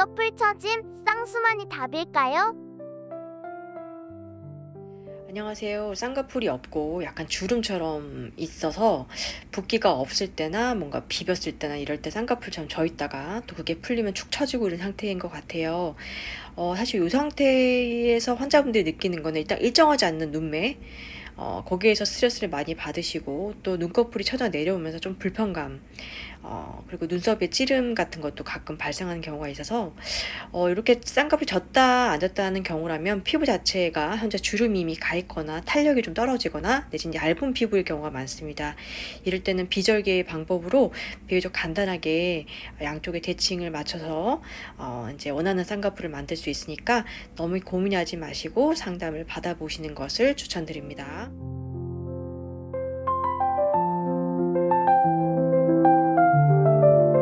쌍꺼풀 처짐 쌍수만이 답일까요? 안녕하세요. 쌍꺼풀이 없고 약간 주름처럼 있어서 붓기가 없을 때나 뭔가 비볐을 때나 이럴 때 쌍꺼풀처럼 져 있다가 또 그게 풀리면 축 처지고 이런 상태인 것 같아요. 어, 사실 이 상태에서 환자분들이 느끼는 거는 일단 일정하지 않는 눈매, 어, 거기에서 스트레스를 많이 받으시고 또 눈꺼풀이 쳐져 내려오면서 좀 불편감, 어, 그리고 눈썹에 찌름 같은 것도 가끔 발생하는 경우가 있어서 어, 이렇게 쌍꺼풀이 졌다 안 졌다 하는 경우라면 피부 자체가 현재 주름이 가 있거나 탄력이 좀 떨어지거나 내지는 얇은 피부일 경우가 많습니다. 이럴 때는 비절개의 방법으로 비교적 간단하게 양쪽에 대칭을 맞춰서 어, 이제 원하는 쌍꺼풀을 만들 수 있으니까 너무 고민하지 마시고 상담을 받아보시는 것을 추천드립니다.